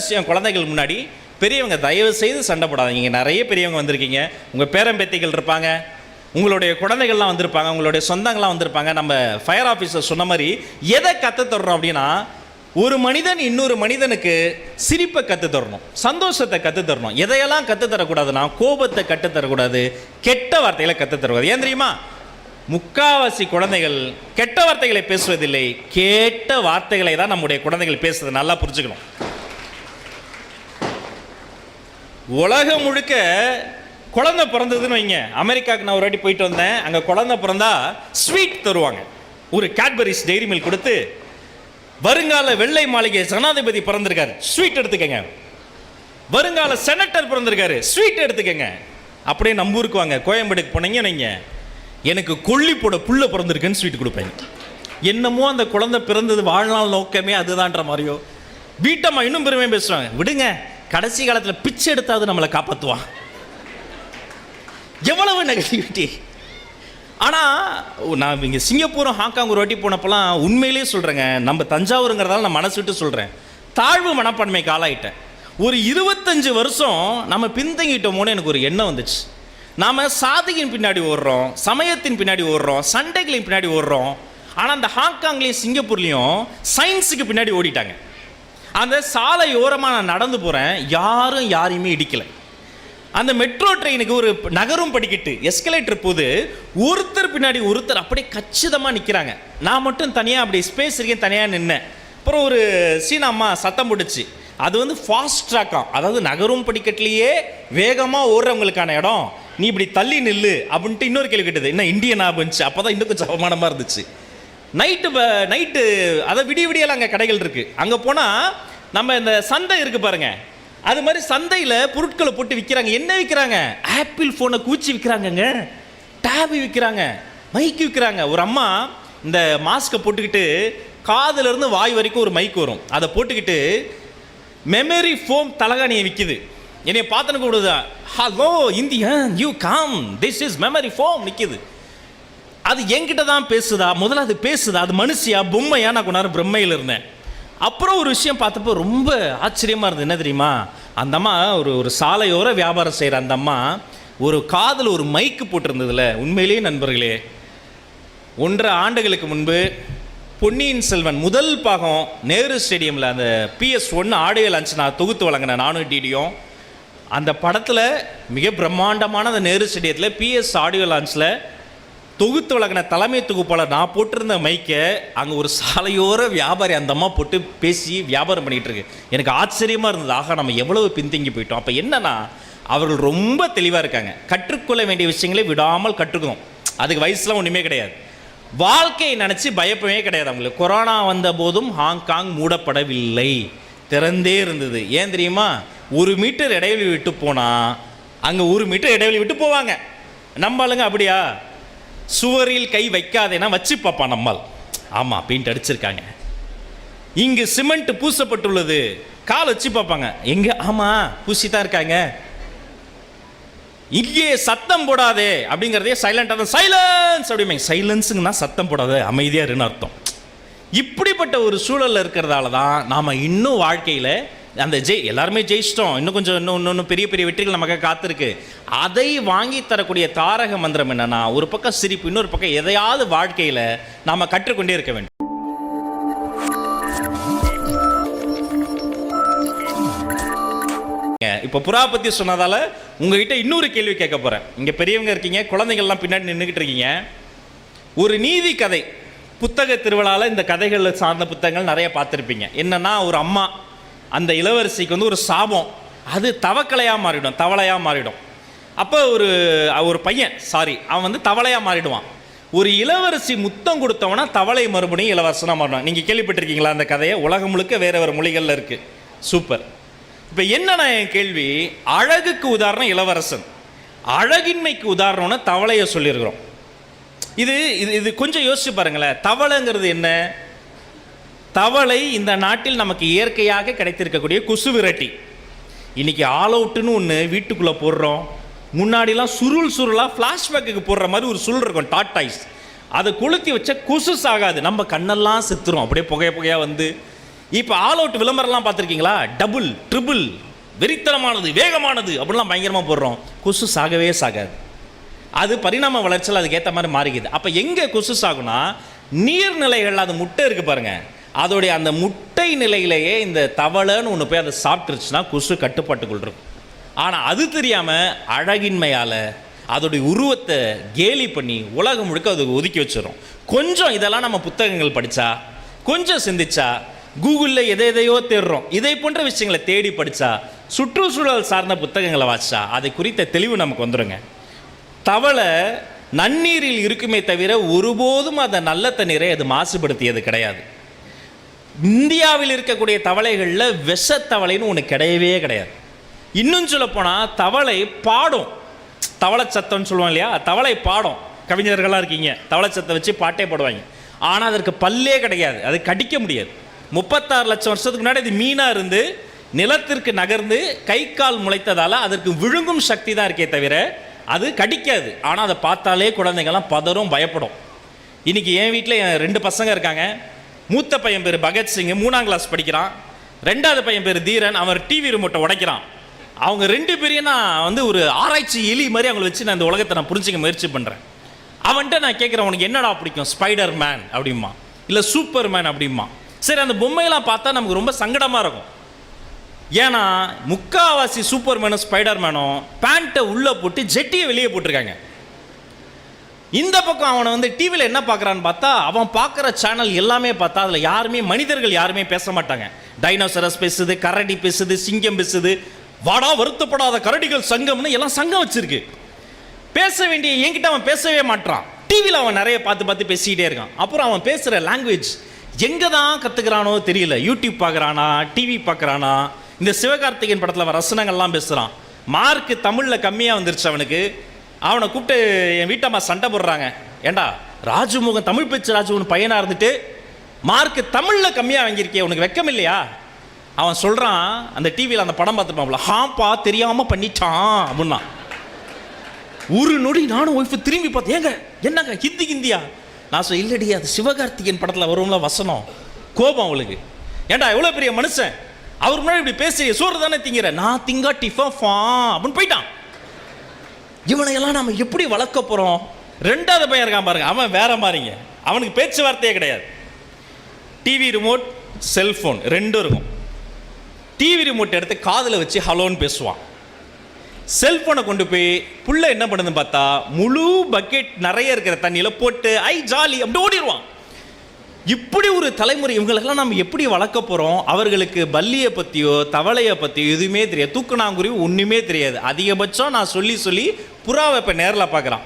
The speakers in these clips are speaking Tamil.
விஷயம் குழந்தைகள் முன்னாடி பெரியவங்க தயவு செய்து சண்டை போடாதீங்க. நிறைய பெரியவங்க வந்திருக்கீங்க. உங்கள் பேரம்பேத்திகள் இருப்பாங்க. உங்களுடைய குழந்தைகள்லாம் வந்திருப்பாங்க. உங்களுடைய சொந்தங்கள்லாம் வந்திருப்பாங்க. நம்ம ஃபயர் ஆஃபீஸர் சொன்ன மாதிரி எதை கற்று தர்றோம் அப்படின்னா ஒரு மனிதன் இன்னொரு மனிதனுக்கு சிரிப்பை கற்று தரணும். சந்தோஷத்தை கற்று தரணும். எதையெல்லாம் கற்று தரக்கூடாதுன்னா கோபத்தை கற்று தரக்கூடாது. கெட்ட வார்த்தைகளை கற்று தரக்கூடாது. ஏன் தெரியுமா? முக்காவாசி குழந்தைகள் கெட்ட வார்த்தைகளை பேசுவதில்லை. கேட்ட வார்த்தைகளை தான் நம்முடைய குழந்தைகள் பேசுறது. நல்லா புரிஞ்சுக்கணும். உலகம் முழுக்க குழந்தை பிறந்ததுன்னு வைங்க. அமெரிக்காவுக்கு நான் ஒரு வாட்டி போயிட்டு வந்தேன். அங்கே குழந்தை பிறந்தா ஸ்வீட் தருவாங்க. ஒரு கேட்பரிஸ் டெய்ரி மில்க் கொடுத்து வருங்கால வெள்ளை மாளிகை ஜனாதிபதி பிறந்திருக்காரு. ஸ்வீட் எடுத்துக்கங்க. வருங்கால செனட்டர் பிறந்திருக்காரு. ஸ்வீட் எடுத்துக்கங்க. அப்படியே நம்ம ஊருக்கு வாங்க. கோயம்பேடுக்கு போனீங்க நீங்க எனக்கு கொல்லி போட புள்ள பிறந்திருக்குன்னு ஸ்வீட் கொடுப்பேன். என்னமோ அந்த குழந்தை பிறந்தது வாழ்நாள் நோக்கமே அதுதான்ற மாதிரியோ. வீட்டம்மா இன்னும் பெருமையாக பேசுவாங்க விடுங்க. கடைசி காலத்தில் பிச்சை எடுத்தாவது நம்மளை காப்பாற்றுவான் எவ்வளவு நெகட்டிவிட்டி ஆனால் நான் இங்கே சிங்கப்பூரும் ஹாங்காங் ஒரு வாட்டி போனப்பெல்லாம் உண்மையிலேயே சொல்கிறேங்க நம்ம தஞ்சாவூருங்கிறதால நான் மனசு விட்டு சொல்கிறேன் தாழ்வு மனப்பான்மைக்கு ஆளாயிட்டேன். ஒரு இருபத்தஞ்சு வருஷம் நம்ம பின்தங்கிட்டோமோன்னு எனக்கு ஒரு எண்ணம் வந்துச்சு. நாம் சாதியின் பின்னாடி ஓடுறோம் சமயத்தின் பின்னாடி ஓடுறோம் சண்டைகளின் பின்னாடி ஓடுறோம். ஆனால் அந்த ஹாங்காங்லேயும் சிங்கப்பூர்லேயும் சயின்ஸுக்கு பின்னாடி ஓடிட்டாங்க. அந்த சாலை ஓரமாக நான் நடந்து போகிறேன் யாரும் யாரையுமே இடிக்கலை. அந்த மெட்ரோ ட்ரெயினுக்கு ஒரு நகரும் படிக்கட்டு எஸ்கலேட்டர் போது ஒருத்தர் பின்னாடி ஒருத்தர் அப்படியே கச்சிதமாக நிற்கிறாங்க நான் மட்டும் தனியாக அப்படி ஸ்பேஸ் இருக்கேன் தனியாக நின்னேன். அப்புறம் ஒரு சீனா அம்மா சத்தம் போட்டுச்சு. அது வந்து ஃபாஸ்ட் ட்ராக்காம் அதாவது நகரும் படிக்கட்டுலேயே வேகமாக ஓடுறவங்களுக்கான இடம். நீ இப்படி தள்ளி நில்லு அப்படின்ட்டு இன்னொரு கேள்வி கேட்டது. என்ன இந்தியன் ஆபுச்சு அப்போ தான் இன்னும் கொஞ்சம் அவமானமாக இருந்துச்சு. நைட்டு நைட்டு அதை விடிய விடியலாம் அங்கே கடைகள் இருக்குது அங்கே போனால் நம்ம இந்த சந்தை இருக்குது பாருங்க. அது மாதிரி சந்தையில் பொருட்களை போட்டு விற்கிறாங்க என்ன விற்கிறாங்க ஆப்பிள் ஃபோனை கூச்சி விற்கிறாங்கங்க டேபு விற்கிறாங்க மைக்கு விற்கிறாங்க ஒரு அம்மா இந்த மாஸ்க்கை போட்டுக்கிட்டு காதுலேருந்து வாய் வரைக்கும் ஒரு மைக் வரும். அதை போட்டுக்கிட்டு மெமரி ஃபோம் தலகாணியை விற்கிது என்னைய பார்த்தனு கூப்பிடுதா? Hello Indian you come this is memory foam நிற்கிது அது என்கிட்ட தான் பேசுதா? முதல்ல அது பேசுதா? அது மனுஷியா? பொம்மையா? நான் கொண்டாரு பிரம்மையில் இருந்தேன். அப்புறம் ஒரு விஷயம் பார்த்தப்போ ரொம்ப ஆச்சரியமாக இருந்தது. என்ன தெரியுமா? அந்த அம்மா ஒரு ஒரு சாலையோர வியாபாரம் செய்கிற அந்த அம்மா ஒரு காதில் ஒரு மைக்கு போட்டிருந்ததுல. உண்மையிலேயே நண்பர்களே ஒன்றரை ஆண்டுகளுக்கு முன்பு பொன்னியின் செல்வன் முதல் பாகம் நேரு ஸ்டேடியமில் அந்த பிஎஸ் ஒன்று ஆடியோ லஞ்ச் நான் தொகுத்து வழங்கினேன் நானும் டிடியும். அந்த படத்தில் மிக பிரம்மாண்டமான அந்த நேரு ஸ்டேடியத்தில் பிஎஸ் ஆடியோ லான்ச்சில் தொகுத்து வழங்கின தலைமை தொகுப்பாளர் நான் போட்டிருந்த மைக்கை அங்கே ஒரு சாலையோர வியாபாரி அந்த அம்மா போட்டு பேசி வியாபாரம் பண்ணிகிட்டு இருக்கு. எனக்கு ஆச்சரியமாக இருந்தது. ஆகா நம்ம எவ்வளவு பின்தங்கி போயிட்டோம். அப்போ என்னன்னா அவர்கள் ரொம்ப தெளிவாக இருக்காங்க. கற்றுக்கொள்ள வேண்டிய விஷயங்களை விடாமல் கற்றுக்கணும். அதுக்கு வயசுலாம் ஒன்றுமே கிடையாது. வாழ்க்கையை நினச்சி பயப்படவே கிடையாது அவங்களுக்கு. கொரோனா வந்த போதும் ஹாங்காங் மூடப்படவில்லை. திறந்தே இருந்தது. ஏன் தெரியுமா? ஒரு மீட்டர் இடைவெளி விட்டு போனால் அங்கே ஒரு மீட்டர் இடைவெளி விட்டு போவாங்க. நம்ம ஆளுங்க அப்படியா? சுவரில் கை வைக்காதேனா வச்சு பார்ப்பான் நம்மால். ஆமாம் பெயிண்ட் அடிச்சிருக்காங்க. இங்கு சிமெண்ட் பூசப்பட்டுள்ளது. கால் வச்சு பார்ப்பாங்க எங்க? ஆமாம் பூசி தான் இருக்காங்க. இங்கே சத்தம் போடாதே அப்படிங்கிறதே சைலண்டாக தான். சைலன்ஸ் அப்படிமே சைலன்ஸுங்கன்னா சத்தம் போடாத அமைதியாக இருன்னு அர்த்தம். இப்படிப்பட்ட ஒரு சூழலில் இருக்கிறதால தான் நாம் இன்னும் வாழ்க்கையில் அந்த ஜெய் எல்லாருமே ஜெயிச்சிட்டோம். இன்னும் கொஞ்சம் இன்னும் இன்னும் பெரிய பெரிய வெற்றிகள் நமக்கு காத்திருக்கு. அதை வாங்கி தரக்கூடிய தாரக மந்திரம் என்னன்னா ஒரு பக்கம் சிரிப்பு இன்னொரு பக்கம் எதையாவது வாழ்க்கையில் நாம் கற்றுக்கொண்டே இருக்க வேண்டும். இப்போ புறா பற்றி சொன்னதால உங்ககிட்ட இன்னொரு கேள்வி கேட்க போகிறேன் இங்கே பெரியவங்க இருக்கீங்க குழந்தைகள்லாம் பின்னாடி நின்றுக்கிட்டு இருக்கீங்க. ஒரு நீதி கதை புத்தக திருவிழாவில் இந்த கதைகள் சார்ந்த புத்தகங்கள் நிறைய பார்த்துருப்பீங்க. என்னென்னா ஒரு அம்மா அந்த இளவரசிக்கு வந்து ஒரு சாபம். அது தவக்கலையாக மாறிடும் தவளையாக மாறிடும். அப்போ ஒரு ஒரு பையன் சாரி அவன் வந்து தவளையாக மாறிடுவான். ஒரு இளவரசி முத்தம் கொடுத்தவனா தவளை மறுபடியும் இளவரசனாக மாறிடுவான். நீங்கள் கேள்விப்பட்டிருக்கீங்களா அந்த கதையை? உலகம் முழுக்க வேறு வேறு மொழிகளில் இருக்குது சூப்பர் இப்போ என்னென்ன என் கேள்வி? அழகுக்கு உதாரணம் இளவரசன். அழகின்மைக்கு உதாரணம்னு தவளையை சொல்லியிருக்கிறோம். இது இது இது கொஞ்சம் யோசிச்சு பாருங்களேன். தவளைங்கிறது என்ன? தவளை இந்த நாட்டில் நமக்கு இயற்கையாக கிடைத்திருக்கக்கூடிய கொசு விரட்டி. இன்றைக்கி ஆல் அவுட்டுன்னு ஒன்று வீட்டுக்குள்ளே போடுறோம். முன்னாடிலாம் சுருள் சுருளாக ஃப்ளாஷ்பேக்குக்கு போடுற மாதிரி ஒரு சுருள் இருக்கும் டாட்டாய்ஸ் அதை கொளுத்தி வச்ச குசுஸ் ஆகாது நம்ம கண்ணெல்லாம் செத்துரும். அப்படியே புகைய புகையாக வந்து. இப்போ ஆல் அவுட் விளம்பரம்லாம் பார்த்துருக்கீங்களா? டபுள் ட்ரிபிள் வெறித்தனமானது வேகமானது அப்படிலாம் பயங்கரமாக போடுறோம். கொசு சாகவே சாகாது. அது பரிணாம வளர்ச்சியில் அதுக்கேற்ற மாதிரி மாறிக்குது. அப்போ எங்கே கொசு சாகுனா நீர்நிலைகள் அது முட்டை இருக்குது பாருங்கள் அதோடைய அந்த முட்டை நிலையிலேயே இந்த தவளைன்னு ஒன்று போய் அதை சாப்பிட்டுருச்சுன்னா கொசு கட்டுப்பாட்டுக்குள் இருக்கும். ஆனால் அது தெரியாமல் அழகின்மையால் அதோடைய உருவத்தை கேலி பண்ணி உலகம் முழுக்க அது ஒதுக்கி வச்சிடும் கொஞ்சம் இதெல்லாம் நம்ம புத்தகங்கள் படித்தா கொஞ்சம் சிந்திச்சா கூகுளில் எதை எதையோ தேடுறோம். இதை போன்ற விஷயங்களை தேடி படித்தா சுற்றுச்சூழல் சார்ந்த புத்தகங்களை வாசிச்சா அதை குறித்த தெளிவு நமக்கு வந்துடுங்க தவளை நன்னீரில் இருக்குமே தவிர ஒருபோதும் அதை நல்ல தண்ணீரை அது மாசுபடுத்தியது கிடையாது. இந்தியாவில் இருக்கக்கூடிய தவளைகளில் விஷத்தவளைன்னு ஒன்று கிடையவே கிடையாது. இன்னும் சொல்லப்போனால் தவளை பாடும். தவளை சத்தம்னு சொல்லுவோம் இல்லையா? தவளை பாடும். கவிஞர்களாக இருக்கீங்க. தவளை சத்தம் வச்சு பாட்டே பாடுவாங்க. ஆனால் அதற்கு பல்லே கிடையாது. அது கடிக்க முடியாது. முப்பத்தாறு லட்சம் வருஷத்துக்கு முன்னாடி இது மீனாக இருந்து நிலத்திற்கு நகர்ந்து கை கால் முளைத்ததால் அதற்கு விழுங்கும் சக்தி தான் இருக்கே தவிர அது கடிக்காது. ஆனால் அதை பார்த்தாலே குழந்தைங்கள்லாம் பதறும் பயப்படும். இன்றைக்கி என் வீட்டில் என் ரெண்டு பசங்க இருக்காங்க. மூத்த பையன் பேர் பகத்சிங் மூணாம் கிளாஸ் படிக்கிறான். ரெண்டாவது பையன் பேர் தீரன் அவர் டிவி ரிமோட்டை உடைக்கிறான். அவங்க ரெண்டு பேரையும் நான் வந்து ஒரு ஆராய்ச்சி எலி மாதிரி அவங்கள வச்சு நான் இந்த உலகத்தை நான் புரிஞ்சிக்க முயற்சி பண்ணுறேன் அவன்கிட்ட நான் கேட்குறேன் உனக்கு என்னடா பிடிக்கும்? ஸ்பைடர் மேன் அப்படிமா இல்லை சூப்பர் மேன் அப்படிமா சரி அந்த பொம்மையெல்லாம் பார்த்தா நமக்கு ரொம்ப சங்கடமாக இருக்கும். ஏன்னா முக்காவாசி சூப்பர் மேனும் ஸ்பைடர் மேனும் பேண்ட்டை உள்ளே போட்டு ஜெட்டியை வெளியே போட்டிருக்காங்க. இந்த பக்கம் அவனை வந்து டிவியில் என்ன பார்க்குறான்னு பார்த்தா அவன் பார்க்குற சேனல் எல்லாமே பார்த்தா அதில் யாருமே மனிதர்கள் யாருமே பேச மாட்டாங்க. டைனோசரஸ் பேசுது கரடி பேசுது சிங்கம் பேசுது. வாடா வருத்தப்படாத கரடிகள் சங்கம்னு எல்லாம் சங்கம் வச்சிருக்கு. பேச வேண்டிய என்கிட்ட அவன் பேசவே மாட்டான் டிவியில் அவன் நிறைய பார்த்து பார்த்து பேசிக்கிட்டே இருக்கான். அப்புறம் அவன் பேசுகிற லாங்குவேஜ் எங்கே தான் கற்றுக்கிறானோ தெரியல. யூடியூப் பார்க்குறானா டிவி பார்க்குறானா இந்த சிவகார்த்திகேயன் படத்தில் அவன் ரசனங்கள்லாம் பேசுகிறான் மார்க் தமிழில் கம்மியாக வந்துருச்சு அவனுக்கு. அவனை கூப்பிட்டு என் வீட்டம்மா சண்டை போடுறாங்க. ஏண்டா ராஜுமுகம் தமிழ் பேச்சு ராஜுன்னு பையனாக இருந்துட்டு மார்க்கு தமிழில் கம்மியாக வாங்கியிருக்கே உனக்கு வெக்கம் இல்லையா? அவன் சொல்கிறான் அந்த டிவியில் அந்த படம் பார்த்துருப்பான்ல ஹாப்பா தெரியாமல் பண்ணிட்டான் அப்படின்னா ஒரு நொடி நானும் ஒய்ஃபு திரும்பி பார்த்தேன் ஏங்க என்னங்க ஹிந்தி ஹிந்தியா? நான் சொல்ல இல்லடி அது சிவகார்த்திகேயன் படத்தில் வரும்ல வசனம். கோபம் அவளுக்கு. ஏண்டா எவ்வளோ பெரிய மனுஷன்? அவர் முன்னாடி இப்படி பேசி சோறு தானே திங்கிற? நான் திங்கா டிஃபா அப்படின்னு போயிட்டான். இவனையெல்லாம் நம்ம எப்படி வளர்க்க போகிறோம் ரெண்டாவது பையன் இருக்கான் பாருங்க. அவன் வேற மாதிரிங்க. அவனுக்கு பேச்சுவார்த்தையே கிடையாது. டிவி ரிமோட் செல்ஃபோன் ரெண்டும் இருக்கும். டிவி ரிமோட் எடுத்து காதில் வச்சு ஹலோன்னு பேசுவான். செல்ஃபோனை கொண்டு போய் புள்ள என்ன பண்ணுதுன்னு பார்த்தா முழு பக்கெட் நிறைய இருக்கிற தண்ணியில் போட்டு ஐ ஜாலி அப்படி ஓடிடுவான் இப்படி ஒரு தலைமுறை இவங்களுக்கெல்லாம் நம்ம எப்படி வளர்க்க போகிறோம் அவர்களுக்கு பல்லியை பற்றியோ தவளையை பற்றியோ எதுவுமே தெரியாது. தூக்குனாங்குருவி ஒன்றுமே தெரியாது. அதிகபட்சம் நான் சொல்லி சொல்லி புறாவை இப்போ நேரில் பார்க்குறான்.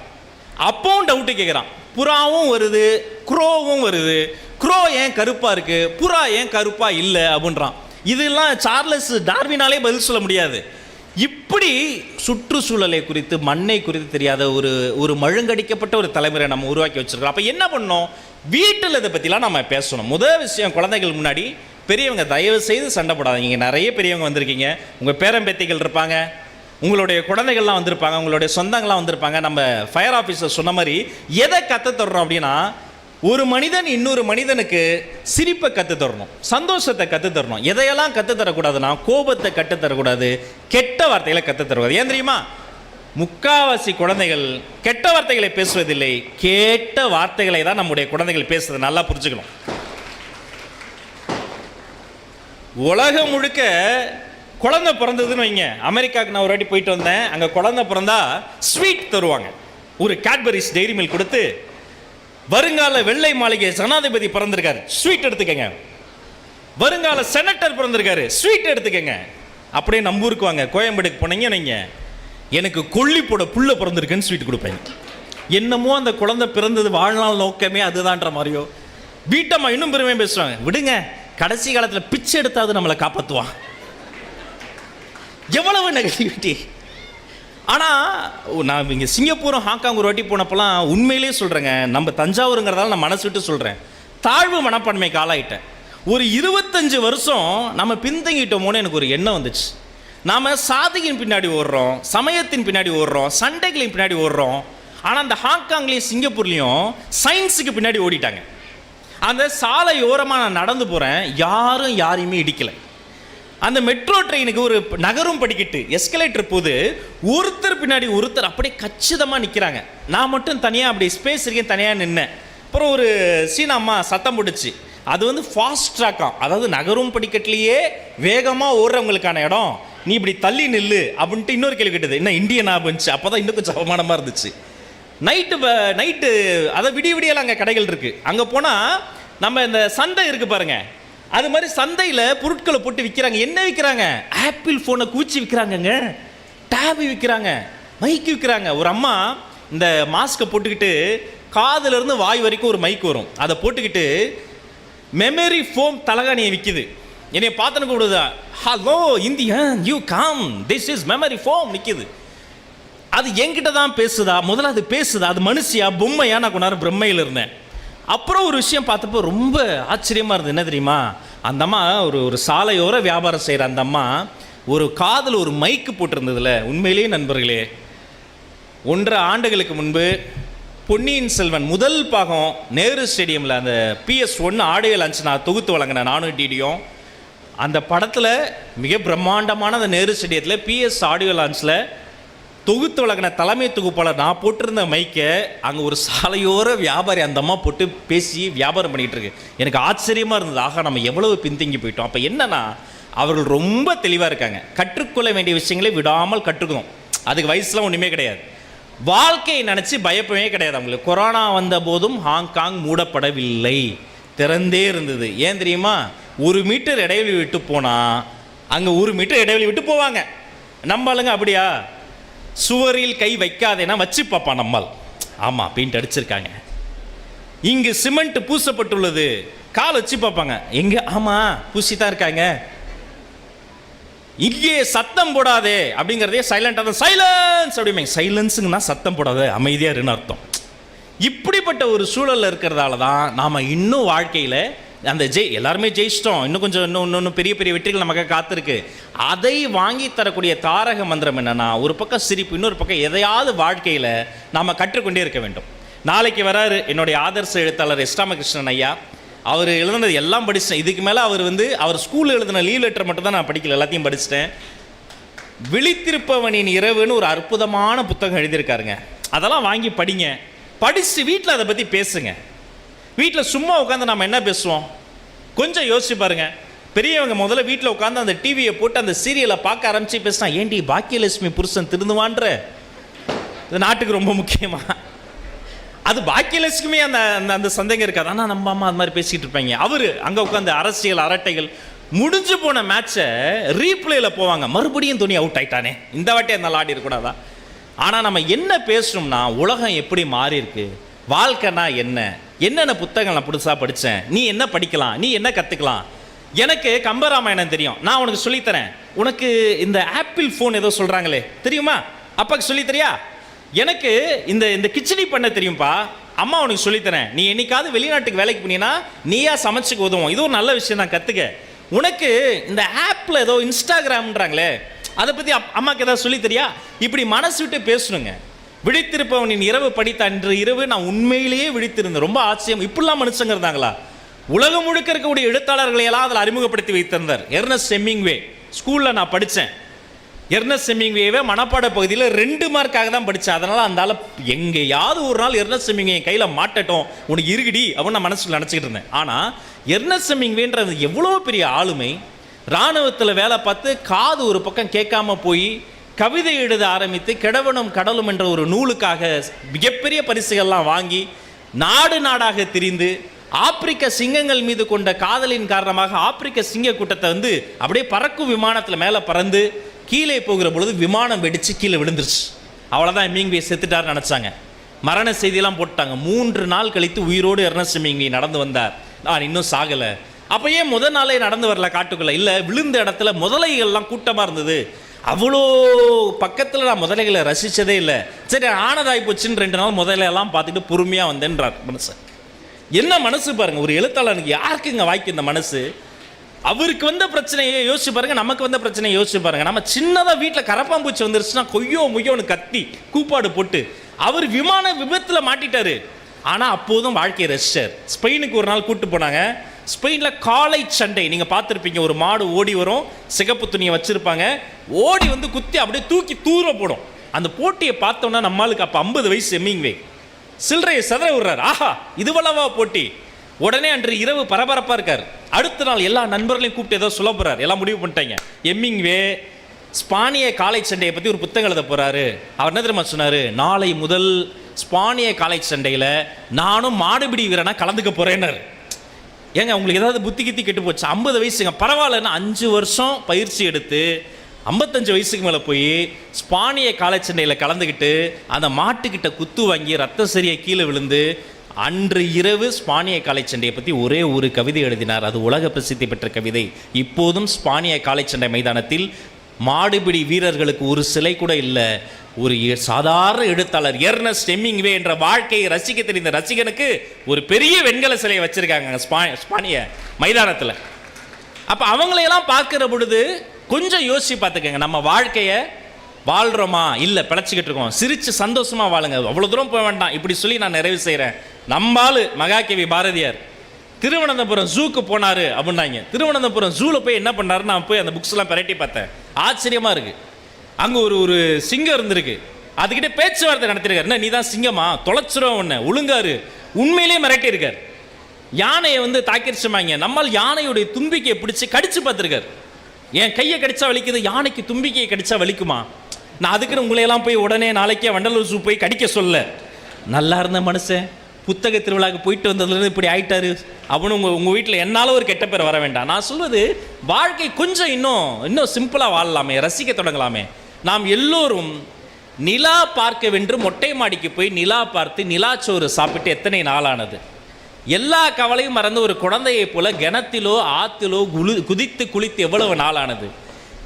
அப்பவும் டவுட்டு கேட்குறான். புறாவும் வருது குரோவும் வருது. குரோ ஏன் கருப்பாக இருக்குது புறா ஏன் கருப்பாக இல்லை? அப்படின்றான். இதெல்லாம் சார்லஸ் டார்வினாலே பதில் சொல்ல முடியாது. இப்படி சுற்றுச்சூழலை குறித்து மண்ணை குறித்து தெரியாத ஒரு ஒரு மழுங்கடிக்கப்பட்ட ஒரு தலைமுறை நம்ம உருவாக்கி வச்சுருக்கோம் அப்போ என்ன பண்ணோம்? வீட்டில் இதை பற்றிலாம் நம்ம பேசணும். முதல் விஷயம் குழந்தைகள் முன்னாடி பெரியவங்க தயவு செய்து சண்டை போடாதீங்க. இங்க நிறைய பெரியவங்க வந்திருக்கீங்க. உங்கள் பேரம்பேத்திகள் இருப்பாங்க. உங்களுடைய குழந்தைகள்லாம் வந்திருப்பாங்க. உங்களுடைய சொந்தங்கள்லாம் வந்திருப்பாங்க. நம்ம ஃபயர் ஆஃபீஸர் சொன்ன மாதிரி எதை கற்றுத் தர்றோம் அப்படின்னா ஒரு மனிதன் இன்னொரு மனிதனுக்கு சிரிப்பை கற்றுத் தரணும். சந்தோஷத்தை கற்றுத் தரணும். எதையெல்லாம் கற்றுத் தரக்கூடாதுன்னா கோபத்தை கற்றுத் தரக்கூடாது. கெட்ட வார்த்தைகளை கற்றுத் தரக்கூடாது. ஏன் தெரியுமா? முக்காவாசி குழந்தைகள் கெட்ட வார்த்தைகளை பேசுவதில்லை. கேட்ட வார்த்தைகளை தான் நம்முடைய குழந்தைகள் பேசுறது. நல்லா புரிஞ்சுக்கணும். உலகம் முழுக்க குழந்தை பிறந்ததுன்னு வைங்க. அமெரிக்காவுக்கு நான் ஒரு வாட்டி போயிட்டு வந்தேன். அங்கே குழந்தை பிறந்தா ஸ்வீட் தருவாங்க. ஒரு கேட்பரிஸ் டெய்ரி மில்க் கொடுத்து வருங்கால வெள்ளை மாளிகை ஜனாதிபதி பிறந்திருக்காரு. ஸ்வீட் எடுத்துக்கங்க. வருங்கால செனட்டர் பிறந்திருக்காரு. ஸ்வீட் எடுத்துக்கங்க. அப்படியே நம்ம ஊருக்கு வாங்க. கோயம்பேடுக்கு போனீங்க நீங்கள் எனக்கு கொல்லி போட புள்ள பிறந்திருக்குன்னு ஸ்வீட் கொடுப்பேன். என்னமோ அந்த குழந்தை பிறந்தது வாழ்நாள் நோக்கமே அதுதான்ற மாதிரியோ. வீட்டம்மா இன்னும் பெருமையாக பேசுவாங்க விடுங்க கடைசி காலத்தில் பிச்சை எடுத்தாவது நம்மளை காப்பாற்றுவான் எவ்வளவு நெகட்டிவிட்டி ஆனால் நான் இங்கே சிங்கப்பூரும் ஹாங்காங் ஒரு வாட்டி போனப்பெல்லாம் உண்மையிலேயே சொல்கிறேங்க நம்ம தஞ்சாவூருங்கிறதால நான் மனசு விட்டு சொல்கிறேன் தாழ்வு மனப்பான்மைக்கு ஆளாயிட்டேன். ஒரு இருபத்தஞ்சு வருஷம் நம்ம பின்தங்கிட்டோமோன்னு எனக்கு ஒரு எண்ணம் வந்துச்சு. நாம் சாதியின் பின்னாடி ஓடுறோம் சமயத்தின் பின்னாடி ஓடுறோம் சண்டைகளின் பின்னாடி ஓடுறோம். ஆனால் அந்த ஹாங்காங்லேயும் சிங்கப்பூர்லேயும் சயின்ஸுக்கு பின்னாடி ஓடிட்டாங்க. அந்த சாலை ஓரமாக நான் நடந்து போகிறேன் யாரும் யாரையுமே இடிக்கலை. அந்த மெட்ரோ ட்ரெயினுக்கு ஒரு நகரும் படிக்கட்டு எஸ்கலேட்டர் போது ஒருத்தர் பின்னாடி ஒருத்தர் அப்படியே கச்சிதமாக நிற்கிறாங்க நான் மட்டும் தனியாக அப்படி ஸ்பேஸ் இருக்கேன் தனியாக நின்னேன். அப்புறம் ஒரு சீன அம்மா சத்தம் போட்டுச்சு. அது வந்து ஃபாஸ்ட் ட்ராக்காம் அதாவது நகரும் படிக்கட்டுலேயே வேகமாக ஓடுறவங்களுக்கான இடம். நீ இப்படி தள்ளி நில்லு அப்படின்ட்டு இன்னொரு கேள்வி கேட்டது. என்ன இந்தியன் ஆபுச்சு அப்போ தான் இன்னும் கொஞ்சம் அவமானமாக இருந்துச்சு. நைட்டு நைட்டு அதை விடிய விடியெல்லாம் அங்கே கடைகள் இருக்குது அங்கே போனால் நம்ம இந்த சந்தை இருக்குது பாருங்க. அது மாதிரி சந்தையில் பொருட்களை போட்டு விற்கிறாங்க என்ன விற்கிறாங்க ஆப்பிள் ஃபோனை கூச்சி விற்கிறாங்கங்க டேபு விற்கிறாங்க மைக்கு விற்கிறாங்க ஒரு அம்மா இந்த மாஸ்க்கை போட்டுக்கிட்டு காதுலேருந்து வாய் வரைக்கும் ஒரு மைக் வரும். அதை போட்டுக்கிட்டு மெமரி ஃபோம் தலகாணியை விற்கிது என்னைய பார்த்தனு கூடுதா hello Indian you come this is memory foam நிற்கிது அது என்கிட்ட தான் பேசுதா? முதல்ல அது பேசுதா? அது மனுஷியா? பொம்மையா? நான் கொண்டாரு பிரம்மையில் இருந்தேன். அப்புறம் ஒரு விஷயம் பார்த்தப்போ ரொம்ப ஆச்சரியமாக இருந்தது. என்ன தெரியுமா? அந்த அம்மா ஒரு ஒரு சாலையோர வியாபாரம் செய்கிற அந்த அம்மா ஒரு காதில் ஒரு மைக்கு போட்டிருந்ததுல. உண்மையிலேயே நண்பர்களே ஒன்றரை ஆண்டுகளுக்கு முன்பு பொன்னியின் செல்வன் முதல் பாகம் நேரு ஸ்டேடியமில் அந்த பிஎஸ் ஒன்று ஆடியோ அஞ்சு நான் தொகுத்து வழங்கினேன். நானும் டிடியும் அந்த படத்தில் மிக பிரம்மாண்டமான அந்த நேரு ஸ்டேடியத்தில் பிஎஸ் ஆடியோ லான்ஸில் தொகுத்து வழங்கின தலைமை தொகுப்பாளர் நான் போட்டிருந்த மைக்கை அங்கே ஒரு சாலையோர வியாபாரி அந்த அம்மா போட்டு பேசி வியாபாரம் பண்ணிகிட்டு இருக்கு. எனக்கு ஆச்சரியமாக இருந்தது. ஆகா நம்ம எவ்வளவு பின்தங்கி போயிட்டோம். அப்போ என்னென்னா அவர்கள் ரொம்ப தெளிவாக இருக்காங்க. கற்றுக்கொள்ள வேண்டிய விஷயங்களை விடாமல் கற்றுக்கணும். அதுக்கு வயசுலாம் ஒன்றுமே கிடையாது. வாழ்க்கையை நினச்சி பயப்படவே கிடையாது அவங்களுக்கு. கொரோனா வந்த போதும் ஹாங்காங் மூடப்படவில்லை. திறந்தே இருந்தது. ஏன் தெரியுமா? ஒரு மீட்டர் இடைவெளி விட்டு போனால் அங்கே ஒரு மீட்டர் இடைவெளி விட்டு போவாங்க. நம்மளுங்க அப்படியா? சுவரில் கை வைக்காதேன்னா வச்சு பார்ப்பான் நம்மால். ஆமாம் பெயிண்ட் அடிச்சிருக்காங்க. இங்கு சிமெண்ட் பூசப்பட்டுள்ளது. கால் வச்சு பார்ப்பாங்க எங்க? ஆமாம் பூசி தான் இருக்காங்க. இங்கே சத்தம் போடாதே அப்படிங்கிறதே சைலண்டாக தான். சைலன்ஸ் அப்படிமே சைலன்ஸுங்கன்னா சத்தம் போடாத அமைதியாக இருன்னு அர்த்தம். இப்படிப்பட்ட ஒரு சூழலில் இருக்கிறதால தான் நாம் இன்னும் வாழ்க்கையில் அந்த ஜெய் எல்லாருமே ஜெயிச்சிட்டோம். இன்னும் கொஞ்சம் இன்னும் இன்னும் பெரிய பெரிய வெற்றிகள் நமக்கு காத்திருக்கு. அதை வாங்கி தரக்கூடிய தாரக மந்திரம் என்னன்னா ஒரு பக்கம் சிரிப்பு இன்னொரு பக்கம் எதையாவது வாழ்க்கையில் நாம் கற்றுக்கொண்டே இருக்க வேண்டும். நாளைக்கு வராரு என்னுடைய ஆதர்ச எழுத்தாளர் எஸ் ராமகிருஷ்ணன் ஐயா. அவர் எழுதுனது எல்லாம் படிச்சிட்டேன். இதுக்கு மேலே அவர் வந்து அவர் ஸ்கூலில் எழுதின லீவ் லெட்டர் மட்டும் தான் நான் படிக்கல எல்லாத்தையும் படிச்சிட்டேன். விழித்திருப்பவனின் இரவுன்னு ஒரு அற்புதமான புத்தகம் எழுதியிருக்காருங்க. அதெல்லாம் வாங்கி படிங்க. படித்து வீட்டில் அதை பற்றி பேசுங்க. வீட்டில் சும்மா உட்காந்து நம்ம என்ன பேசுவோம்? கொஞ்சம் யோசிச்சு பாருங்க. பெரியவங்க முதல்ல வீட்டில் உட்காந்து அந்த டிவியை போட்டு அந்த சீரியலை பார்க்க ஆரம்பித்து பேசினா ஏண்டி பாக்கியலட்சுமி புருஷன் திருந்துவான்ற? இது நாட்டுக்கு ரொம்ப முக்கியமாக அது பாக்கியலட்சுமி அந்த அந்த அந்த சந்தேகம் இருக்காது. ஆனால் நம்ம அம்மா அது மாதிரி பேசிக்கிட்டு இருப்பாங்க. அவர் அங்கே உட்காந்து அரசியல் அரட்டைகள் முடிஞ்சு போன மேட்சை ரீப்ளேயில் போவாங்க. மறுபடியும் துணி அவுட் ஆயிட்டானே. இந்த வாட்டி அந்த ஆடி இருக்கக்கூடாதா ஆனால் நம்ம என்ன பேசணும்னா உலகம் எப்படி மாறி இருக்கு வாழ்க்கைனா என்ன? என்னென்ன புத்தகம் நான் புதுசாக படித்தேன் நீ என்ன படிக்கலாம்? நீ என்ன கற்றுக்கலாம் எனக்கு கம்பராமாயணம் தெரியும். நான் உனக்கு சொல்லித்தரேன். உனக்கு இந்த ஆப்பிள் ஃபோன் ஏதோ சொல்கிறாங்களே தெரியுமா? அப்பாவுக்கு சொல்லித்தரியா? எனக்கு இந்த இந்த கிச்சடி பண்ண தெரியும்ப்பா அம்மா உனக்கு சொல்லித்தரேன். நீ என்னைக்காவது வெளிநாட்டுக்கு வேலைக்கு போனீங்கன்னா நீயா சமைச்சுக்கு உதவும். இது ஒரு நல்ல விஷயம் தான் கற்றுக்க உனக்கு இந்த ஆப்பில் ஏதோ இன்ஸ்டாகிராம்ன்றாங்களே அதை பற்றி அம்மாக்கு ஏதாவது சொல்லித்தரியா? இப்படி மனசு விட்டு பேசணுங்க. விழித்திருப்பவனின் இரவு படித்த அன்று இரவு நான் உண்மையிலேயே விழித்திருந்தேன். ரொம்ப ஆச்சரியம். இப்படிலாம் மனுஷங்க இருந்தாங்களா? உலகம் முழுக்க இருக்கக்கூடிய எழுத்தாளர்களை எல்லாம் அதில் அறிமுகப்படுத்தி வைத்திருந்தார். எர்னஸ் செம்மிங்வே ஸ்கூலில் நான் படித்தேன். எர்னஸ் செம்மிங்வேவை மனப்பாட பகுதியில் ரெண்டு மார்க்காக தான் படித்தேன். அதனால் அந்த ஆள் எங்கேயாவது ஒரு நாள் எர்னஸ் செம்மிங்வே என் கையில் மாட்டட்டும். உனக்கு இருக்குடி அப்படின்னு நான் மனசில் நினச்சிக்கிட்டு இருந்தேன். ஆனால் எர்னஸ் செம்மிங்வேன்றது எவ்வளோ பெரிய ஆளுமை. இராணுவத்தில் வேலை பார்த்து காது ஒரு பக்கம் கேட்காம போய் கவிதை எழுத ஆரம்பித்து கிழவனும் கடலும் என்ற ஒரு நூலுக்காக மிகப்பெரிய பரிசுகள்லாம் வாங்கி நாடு நாடாக திரிந்து ஆப்பிரிக்க சிங்கங்கள் மீது கொண்ட காதலின் காரணமாக ஆப்பிரிக்க சிங்க கூட்டத்தை வந்து அப்படியே பறக்கும் விமானத்தில் மேலே பறந்து கீழே போகிற பொழுது விமானம் வெடிச்சு கீழே விழுந்துருச்சு. அவ்வளோதான் மீங்வி செத்துட்டார்னு நினச்சாங்க. மரண செய்தியெல்லாம் போட்டாங்க. மூன்று நாள் கழித்து உயிரோடு எர்னஸ்ட் மீங்வி நடந்து வந்தார். நான் இன்னும் சாகலை. அப்போ ஏன் முதல் நாளே நடந்து வரல காட்டுக்குள்ள. இல்லை விழுந்த இடத்துல முதலைகள்லாம் கூட்டமாக இருந்தது. அவ்வளோ பக்கத்தில் நான் முதலைகளை ரசித்ததே இல்லை. சரி ஆனதாகி போச்சுன்னு ரெண்டு நாள் முதலையெல்லாம் பார்த்துட்டு பொறுமையாக வந்தேன்றார் மனுஷன் என்ன மனசு பாருங்க ஒரு எழுத்தாளனுக்கு யாருக்குங்க வாய்க்கு இந்த மனசு? அவருக்கு வந்த பிரச்சனையை யோசிச்சு பாருங்க நமக்கு வந்த பிரச்சனையை யோசிச்சு பாருங்க. நம்ம சின்னதாக வீட்டில் கரப்பாம்பூச்சி வந்துருச்சுன்னா கொய்யோ முய்யோன்னு கத்தி கூப்பாடு போட்டு அவர் விமான விபத்தில் மாட்டிட்டாரு. ஆனால் அப்போதும் வாழ்க்கையை ரசிச்சார். ஸ்பெயினுக்கு ஒரு நாள் கூப்பிட்டு போனாங்க. ஸ்பெயினில் காலை சண்டை. நீங்கள் பார்த்துருப்பீங்க ஒரு மாடு ஓடி வரும் சிகப்பு துணியை வச்சுருப்பாங்க. ஓடி வந்து குத்தி அப்படியே தூக்கி தூர போடும். அந்த போட்டியை பார்த்தோம்னா நம்மளுக்கு அப்போ ஐம்பது வயசு எம்மிங்வே சில்லறையை செதற விடுறாரு. ஆஹா இதுவளவா போட்டி. உடனே அன்று இரவு பரபரப்பாக இருக்கார். அடுத்த நாள் எல்லா நண்பர்களையும் கூப்பிட்டு ஏதோ சொல்ல போகிறார் எல்லாம் முடிவு பண்ணிட்டாங்க. எம்மிங்வே ஸ்பானிய காலை சண்டையை பற்றி ஒரு புத்தகம் எழுத போகிறாரு அவர் என்ன தெரியுமா சொன்னார்? நாளை முதல் ஸ்பானிய காலை சண்டையில் நானும் மாடுபிடி வீரனா கலந்துக்க போகிறேன்னாரு ஏங்க உங்களுக்கு ஏதாவது புத்தி கித்தி கெட்டு போச்சு? ஐம்பது வயசுங்க. பரவாயில்லன்னா அஞ்சு வருஷம் பயிற்சி எடுத்து ஐம்பத்தஞ்சு வயசுக்கு மேலே போய் ஸ்பானிய காலச்சண்டையில் கலந்துக்கிட்டு அந்த மாட்டுக்கிட்ட குத்து வாங்கி ரத்தம் சரியாக கீழே விழுந்து அன்று இரவு ஸ்பானிய காலைச்சண்டையை பற்றி ஒரே ஒரு கவிதை எழுதினார். அது உலக பிரசித்தி பெற்ற கவிதை. இப்போதும் ஸ்பானிய காலைச்சண்டை மைதானத்தில் மாடுபிடி வீரர்களுக்கு ஒரு சிலை கூட இல்லை. ஒரு எ- சாதாரண எழுத்தாளர் எர்னஸ்ட் ஹெமிங்வே என்ற வாழ்க்கையை ரசிக்க தெரிந்த ரசிகனுக்கு ஒரு பெரிய வெண்கல சிலையை வச்சுருக்காங்க ஸ்பா ஸ்பானிய மைதானத்தில். அப்போ அவங்களையெல்லாம் பார்க்குற பொழுது கொஞ்சம் யோசிச்சு பார்த்துக்கங்க. நம்ம வாழ்க்கையை வாழ்கிறோமா இல்லை பிழைச்சிக்கிட்டு இருக்கோம்? சிரிச்சு சந்தோஷமா வாழுங்க. அவ்வளோ தூரம் போக வேண்டாம். இப்படி சொல்லி நான் நிறைவு செய்கிறேன் நம்மால் மகாகவி பாரதியார். திருவனந்தபுரம் ஜூக்கு போனார் அப்படின்னாங்க. திருவனந்தபுரம் ஜூவில் போய் என்ன பண்ணாரு நான் போய் அந்த புக்ஸ்லாம் பரட்டி பார்த்தேன். ஆச்சரியமாக இருக்குது அங்கே ஒரு ஒரு சிங்கம் இருந்திருக்கு. அதுக்கிட்ட பேச்சுவார்த்தை நடத்திருக்காரு. என்ன நீ தான் சிங்கமா? தொலைச்சிரும் உன்னை. ஒழுங்காரு. உண்மையிலேயே மிரட்டியிருக்கார். யானையை வந்து தாக்கிருச்சுமாங்க நம்மால் யானையுடைய தும்பிக்கையை பிடிச்சி கடிச்சு பார்த்துருக்காரு. என் கையை கடிச்சா வலிக்குது யானைக்கு தும்பிக்கையை கடிச்சா வலிக்குமா? நான் அதுக்குன்னு உங்களையெல்லாம் போய் உடனே நாளைக்கே வண்டலூர் ஜூ போய் கடிக்க சொல்ல நல்லா இருந்த மனுஷன். புத்தக திருவிழாவுக்கு போயிட்டு வந்ததுலேருந்து இப்படி ஆயிட்டாரு. அவனு உங்கள் உங்கள் வீட்டில் என்னால் ஒரு கெட்ட பேர் வர வேண்டாம். நான் சொல்வது வாழ்க்கை கொஞ்சம் இன்னும் இன்னும் சிம்பிளாக வாழலாமே ரசிக்க தொடங்கலாமே. நாம் எல்லோரும் நிலா பார்க்கவென்று மொட்டை மாடிக்கு போய் நிலா பார்த்து நிலாச்சோறு சாப்பிட்டு எத்தனை நாளானது? எல்லா கவலையும் மறந்து ஒரு குழந்தையைப் போல கிணத்திலோ ஆத்திலோ குளு குதித்து குளித்து எவ்வளவு நாளானது?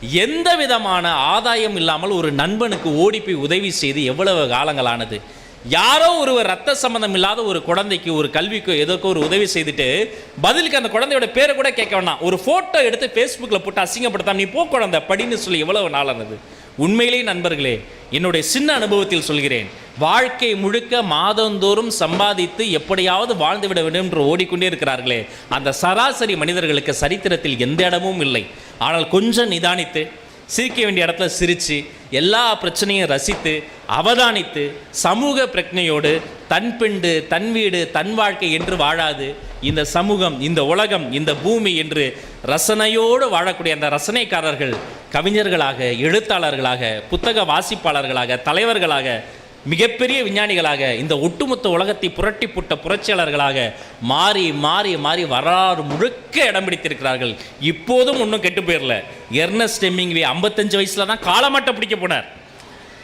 எந்த விதமான ஆதாயம் இல்லாமல் ஒரு நண்பனுக்கு ஓடி போய் உதவி செய்து எவ்வளவு காலங்களானது? யாரோ ஒருவர் ரத்த சம்பந்தம் இல்லாத ஒரு குழந்தைக்கு ஒரு கல்விக்கோ எதற்கோ ஒரு உதவி செய்துட்டு பதிலுக்கு அந்த குழந்தையோட பேரை கூட கேட்க வேணாம். ஒரு ஃபோட்டோ எடுத்து ஃபேஸ்புக்கில் போட்டு அசிங்கப்படுத்தாம நீ போ குழந்தை படின்னு சொல்லி எவ்வளவு நாளானது உண்மையிலே நண்பர்களே என்னுடைய சின்ன அனுபவத்தில் சொல்கிறேன். வாழ்க்கை முழுக்க மாதந்தோறும் சம்பாதித்து எப்படியாவது வாழ்ந்துவிட வேண்டும் என்று ஓடிக்கொண்டே இருக்கிறார்களே. அந்த சராசரி மனிதர்களுக்கு சரித்திரத்தில் எந்த இடமும் இல்லை. ஆனால் கொஞ்சம் நிதானித்து சிரிக்க வேண்டிய இடத்துல சிரித்து எல்லா பிரச்சனையும் ரசித்து அவதானித்து சமூக பிரச்சனையோடு தன் பெண்டு தன் வீடு தன் வாழ்க்கை என்று வாழாது. இந்த சமூகம் இந்த உலகம் இந்த பூமி என்று ரசனையோடு வாழக்கூடிய அந்த ரசனைக்காரர்கள் கவிஞர்களாக எழுத்தாளர்களாக புத்தக வாசிப்பாளர்களாக தலைவர்களாக மிகப்பெரிய விஞ்ஞானிகளாக இந்த ஒட்டுமொத்த உலகத்தை புரட்டி புட்ட புரட்சியாளர்களாக மாறி மாறி மாறி வரலாறு முழுக்க இடம் பிடித்திருக்கிறார்கள். இப்போதும் ஒன்றும் கெட்டு போயிடல எர்னஸ்ட் ஹெமிங்வே ஐம்பத்தஞ்சு வயசில் தான் காலமாட்ட பிடிக்க போனார்.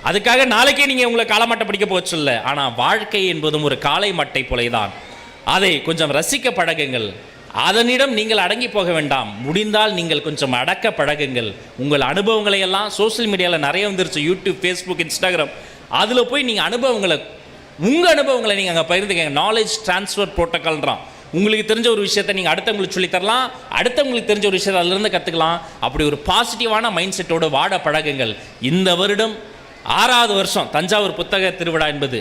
அதுக்காக நாளைக்கே நீங்கள் உங்களை காலமாட்ட பிடிக்க போக சொல்ல ஆனால் வாழ்க்கை என்பதும் ஒரு காளை மட்டை போலைதான். அதை கொஞ்சம் ரசிக்க பழகுங்கள். அதனிடம் நீங்கள் அடங்கி போக வேண்டாம். முடிந்தால் நீங்கள் கொஞ்சம் அடக்க பழகுங்கள். உங்கள் அனுபவங்களை எல்லாம் சோஷியல் மீடியாவில் நிறைய வந்துருச்சு. யூடியூப் ஃபேஸ்புக் இன்ஸ்டாகிராம் அதில் போய் நீங்கள் அனுபவங்களை உங்கள் அனுபவங்களை நீங்கள் அங்கே பகிர்ந்துக்கங்க. நாலேஜ் ட்ரான்ஸ்ஃபர் ப்ரோட்டோக்கால்ன்றான் உங்களுக்கு தெரிஞ்ச ஒரு விஷயத்தை நீங்கள் அடுத்தவங்களுக்கு சொல்லித்தரலாம். அடுத்தவங்களுக்கு தெரிஞ்ச ஒரு விஷயத்தை அதிலிருந்து கற்றுக்கலாம் அப்படி ஒரு பாசிட்டிவான மைண்ட் செட்டோடு வாட பழகுங்கள். இந்த வருடம் ஆறாவது வருஷம் தஞ்சாவூர் புத்தக திருவிழா என்பது.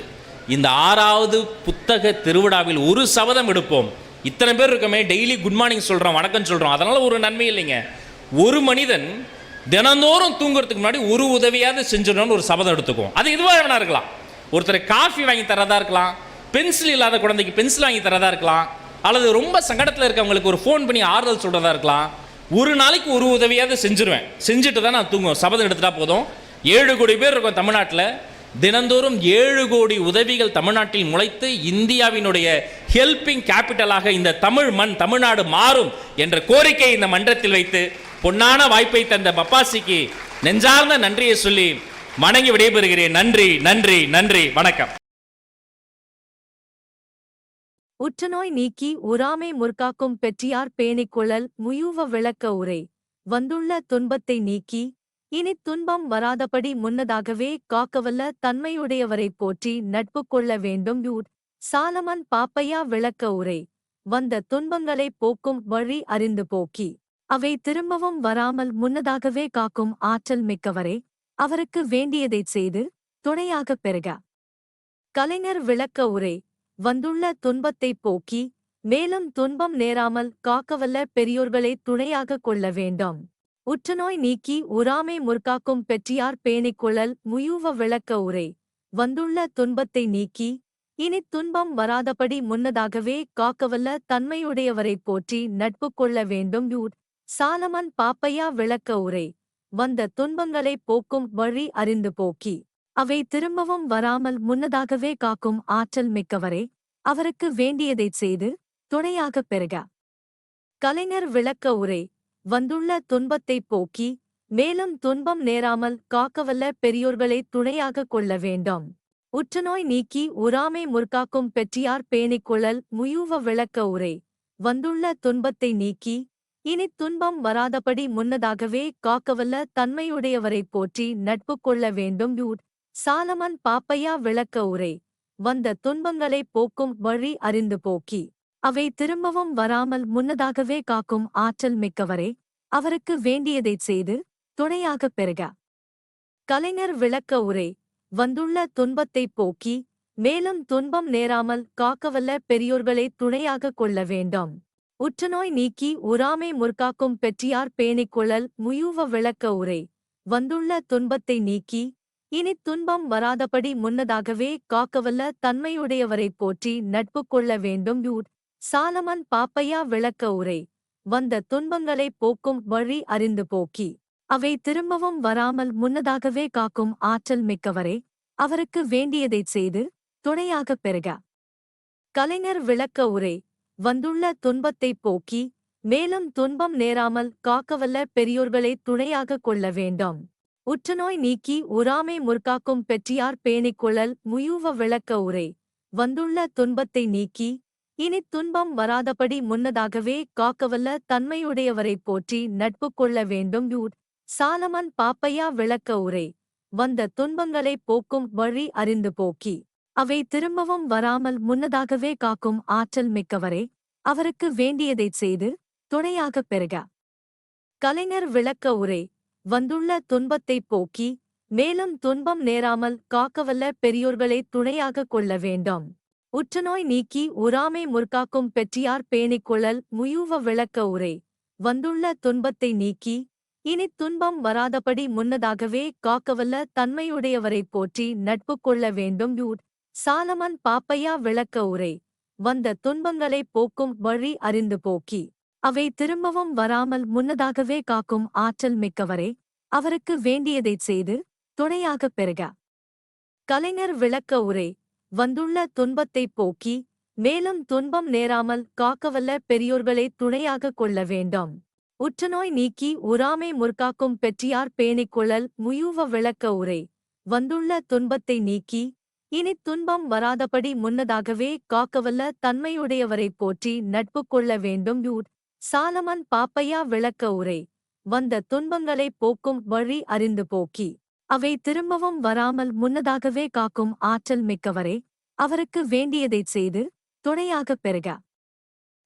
இந்த ஆறாவது புத்தக திருவிழாவில் ஒரு சபதம் எடுப்போம். இத்தனை பேர் இருக்கமே டெய்லி குட் மார்னிங் சொல்கிறோம் வணக்கம் சொல்கிறோம் அதனால் ஒரு நன்மை இல்லைங்க. ஒரு மனிதன் தினந்தோறும் தூங்குறதுக்கு முன்னாடி ஒரு உதவியாவது செஞ்சிடணும்னு ஒரு சபதம் எடுத்துக்குவோம். அது இதுவாக வேணா இருக்கலாம். ஒருத்தர் காஃபி வாங்கி தரதா இருக்கலாம். பென்சில் இல்லாத குழந்தைக்கு பென்சில் வாங்கி தரதா இருக்கலாம். அல்லது ரொம்ப சங்கடத்தில் இருக்கவங்களுக்கு ஒரு ஃபோன் பண்ணி ஆறுதல் சொல்கிறதா இருக்கலாம். ஒரு நாளைக்கு ஒரு உதவியாவது செஞ்சிருவேன். செஞ்சுட்டு தான் நான் தூங்குவேன். சபதம் எடுத்துட்டா போதும். ஏழு கோடி பேர் இருக்கும் தமிழ்நாட்டில். தினந்தோறும் ஏழு கோடி உதவிகள் தமிழ்நாட்டில் முளைத்து இந்தியாவினுடைய ஹெல்பிங் கேபிட்டலாக இந்த தமிழ் மண் தமிழ்நாடு மாறும் என்ற கோரிக்கை இந்த மன்றத்தில் வைத்து பொன்னான வாய்ப்பை தந்த பப்பாசிக்கு நெஞ்சார்ந்த நன்றியை சொல்லி வணங்கி விடைபெறுகிறேன். நன்றி நன்றி நன்றி. வணக்கம். உற்றுநோய் நீக்கி உறாமை முற்காக்கும் பெற்றியார் பேணிக்குழல் முயூவ விளக்க உரை. வந்துள்ள துன்பத்தை நீக்கி இனி துன்பம் வராதபடி முன்னதாகவே காக்கவல்ல தன்மையுடையவரைப் போற்றி நட்பு கொள்ள வேண்டும் யூட் சாலமன் பாப்பையா விளக்க உரை. வந்த துன்பங்களை போக்கும் வழி அறிந்து போக்கி. அவை திரும்பவும் வராமல் முன்னதாகவே காக்கும் ஆற்றல் மிக்கவரே அவருக்கு வேண்டியதைச் செய்து துணையாகப் பெறுக. கலைஞர் விளக்க உரை வந்துள்ள துன்பத்தைப் போக்கி மேலும் துன்பம் நேராமல் காக்கவல்ல பெரியோர்களை துணையாகக் கொள்ள வேண்டும். உற்றுநோய் நீக்கி உறாமை முற்காக்கும் பெற்றியார் பேணிக்கொள்ளல் முயூவ விளக்க உரை வந்துள்ள துன்பத்தை நீக்கி இனி துன்பம் வராதபடி முன்னதாகவே காக்கவல்ல தன்மையுடையவரைப் போற்றி நட்பு கொள்ள வேண்டும் யூட் சாலமன் பாப்பையா விளக்க உரை. வந்த துன்பங்களைப் போக்கும் வழி அறிந்து போக்கி. அவை திரும்பவும் வராமல் முன்னதாகவே காக்கும் ஆற்றல் மிக்கவரே. அவருக்கு வேண்டியதைச் செய்து துணையாகப் பெறுக. கலைஞர் விளக்க உரை. வந்துள்ள துன்பத்தைப் போக்கி. மேலும் துன்பம் நேராமல் காக்கவல்ல பெரியோர்களை துணையாகக் கொள்ள வேண்டும். உற்றுநோய் நீக்கி உறாமை முற்காக்கும் பெற்றியார் பேணிக்குழல் முயூவ விளக்க உரை. வந்துள்ள துன்பத்தை நீக்கி இனித் துன்பம் வராதபடி முன்னதாகவே காக்கவல்ல தன்மையுடையவரைப் போற்றி நட்பு கொள்ள வேண்டும் யூட். சாலமன் பாப்பையா விளக்க உரை. வந்த துன்பங்களைப் போக்கும் வழி அறிந்து போக்கி. அவை திரும்பவும் வராமல் முன்னதாகவே காக்கும் ஆற்றல் மிக்கவரே. அவருக்கு வேண்டியதைச் செய்து துணையாகப் பெறுக. கலைஞர் விளக்க உரை. வந்துள்ள துன்பத்தைப் போக்கி. மேலும் துன்பம் நேராமல் காக்கவல்ல பெரியோர்களை துணையாகக் கொள்ள வேண்டும். உற்றுநோய் நீக்கி உறாமை முற்காக்கும் பெற்றியார் பேணிக்குழல் முயூவ விளக்க உரை. வந்துள்ள துன்பத்தை நீக்கி இனித் துன்பம் வராதபடி முன்னதாகவே காக்கவல்ல தன்மையுடையவரைப் போற்றி நட்பு கொள்ள வேண்டும் யூட் சாலமன் பாப்பையா விளக்க உரை. வந்த துன்பங்களைப் போக்கும் வழி அறிந்து போக்கி. அவை திரும்பவும் வராமல் முன்னதாகவே காக்கும் ஆற்றல் மிக்கவரே. அவருக்கு வேண்டியதைச் செய்து துணையாகப் பெறுக. கலைஞர் விளக்க உரை. வந்துள்ள துன்பத்தைப் போக்கி மேலும் துன்பம் நேராமல் காக்கவல்ல பெரியோர்களை துணையாகக் கொள்ள வேண்டாம். உற்றுநோய் நீக்கி உறாமை முற்காக்கும் பெற்றியார் பேணிக்கொள்ளல் முயூவ விளக்க உரை. வந்துள்ள துன்பத்தை நீக்கி இனித் துன்பம் வராதபடி முன்னதாகவே காக்கவல்ல தன்மையுடையவரைப் போற்றி நட்பு கொள்ள வேண்டும் யூட் சாலமன் பாப்பையா விளக்க உரை. வந்த துன்பங்களைப் போக்கும் வழி அறிந்து போக்கி. அவை திரும்பவும் வராமல் முன்னதாகவே காக்கும் ஆற்றல் மிக்கவரே அவருக்கு வேண்டியதைச் செய்து துணையாகப் பெறுக. கலைஞர் விளக்க உரை வந்துள்ள துன்பத்தைப் போக்கி மேலும் துன்பம் நேராமல் காக்கவல்ல பெரியோர்களை துணையாகக் கொள்ள வேண்டும். உற்றுநோய் நீக்கி உறாமை முற்காக்கும் பெற்றியார் பேணிக்கொள்ளல் முயூவ விளக்க உரை வந்துள்ள துன்பத்தை நீக்கி இனி துன்பம் வராதபடி முன்னதாகவே காக்கவல்ல தன்மையுடையவரைப் போற்றி நட்பு கொள்ள வேண்டும் யூட் சாலமன் பாப்பையா விளக்க உரை. வந்த துன்பங்களைப் போக்கும் வழி அறிந்து போக்கி. அவை திரும்பவும் வராமல் முன்னதாகவே காக்கும் ஆற்றல் மிக்கவரே. அவருக்கு வேண்டியதைச் செய்து துணையாகப் பெறுக. கலைஞர் விளக்க உரை. வந்துள்ள துன்பத்தைப் போக்கி. மேலும் துன்பம் நேராமல் காக்கவல்ல பெரியோர்களை துணையாகக் கொள்ள வேண்டாம். உற்றுநோய் நீக்கி உறாமை முற்காக்கும் பெற்றியார் பேணிக்கொள்ளல் முயூவ விளக்க உரை. வந்துள்ள துன்பத்தை நீக்கி இனித் துன்பம் வராதபடி முன்னதாகவே காக்கவல்ல தன்மையுடையவரைப் போற்றி நட்பு கொள்ள வேண்டும் யூட் சாலமன் பாப்பையா விளக்க உரை. வந்த துன்பங்களைப் போக்கும் வழி அறிந்து போக்கி. அவை திரும்பவும் வராமல் முன்னதாகவே காக்கும் ஆற்றல் மிக்கவரே. அவருக்கு வேண்டியதைச் செய்து துணையாகப் பெறுக.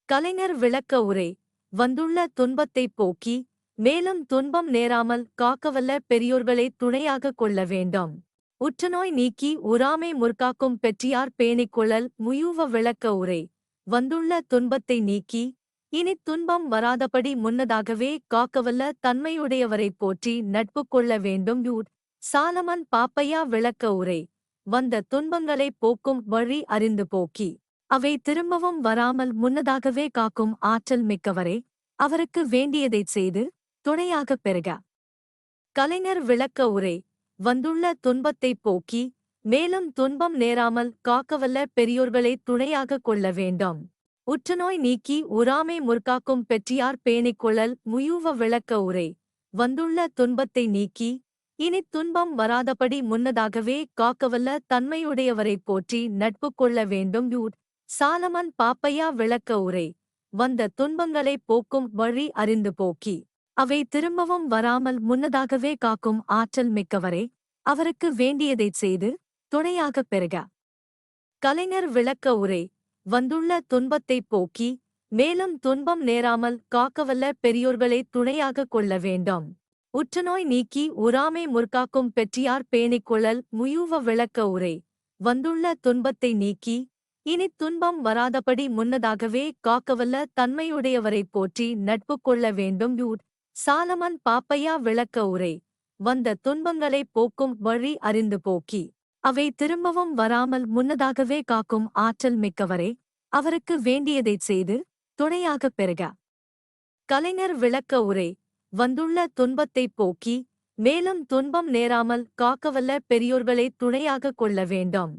கலைஞர் விளக்க உரை. வந்துள்ள துன்பத்தைப் போக்கி. மேலும் துன்பம் நேராமல் காக்கவல்ல பெரியோர்களை துணையாகக் கொள்ள வேண்டும். உற்றுநோய் நீக்கி உறாமை முற்காக்கும் பெற்றியார் பேணிக்கொள்ளல் முயூவ விளக்க உரை. வந்துள்ள துன்பத்தை நீக்கி இனித் துன்பம் வராதபடி முன்னதாகவே காக்கவல்ல தன்மையுடையவரைப் போற்றி நட்பு கொள்ள வேண்டும் யூட் சாலமன் பாப்பையா விளக்க உரை. வந்த துன்பங்களைப் போக்கும் வழி அறிந்து போக்கி. அவை திரும்பவும் வராமல் முன்னதாகவே காக்கும் ஆற்றல் மிக்கவரே. அவருக்கு வேண்டியதைச் செய்து துணையாகப் பெறுக. கலைஞர் விளக்க உரை. வந்துள்ள துன்பத்தைப் போக்கி மேலும் துன்பம் நேராமல் காக்கவல்ல பெரியோர்களை துணையாகக் கொள்ள வேண்டும். உற்றுநோய் நீக்கி உறாமை முற்காக்கும் பெற்றியார் பேணிக்கொள்ளல் முயூவ விளக்க உரை. வந்துள்ள துன்பத்தை நீக்கி இனி துன்பம் வராதபடி முன்னதாகவே காக்கவல்ல தன்மையுடையவரைப் போற்றி நட்பு கொள்ள வேண்டும் யூட் சாலமன் பாப்பையா விளக்க உரை. வந்த துன்பங்களைப் போக்கும் வழி அறிந்து போக்கி. அவை திரும்பவும் வராமல் முன்னதாகவே காக்கும் ஆற்றல் மிக்கவரே அவருக்கு வேண்டியதைச் செய்து துணையாகப் பெறுக. கலைஞர் விளக்க உரை வந்துள்ள துன்பத்தைப் போக்கி மேலும் துன்பம் நேராமல் காக்கவல்ல பெரியோர்களை துணையாகக் கொள்ள வேண்டாம். உற்றுநோய் நீக்கி உறாமை முற்காக்கும் பெற்றியார் பேணிக்கொள்ளல் முயூவ விளக்க உரை வந்துள்ள துன்பத்தை நீக்கி இனி துன்பம் வராதபடி முன்னதாகவே காக்கவல்ல தன்மையுடையவரை போற்றி நட்பு கொள்ள வேண்டும் யூட் சாலமன் பாப்பையா விளக்க உரை. வந்த துன்பங்களை போக்கும் வழி அறிந்து போக்கி. அவை திரும்பவும் வராமல் முன்னதாகவே காக்கும் ஆற்றல் மிக்கவரே. அவருக்கு வேண்டியதைச் செய்து துணையாகப் பெறுக. கலைஞர் விளக்க உரை. வந்துள்ள துன்பத்தைப் போக்கி. மேலும் துன்பம் நேராமல் காக்கவல்ல பெரியோர்களை துணையாகக் கொள்ள வேண்டும்.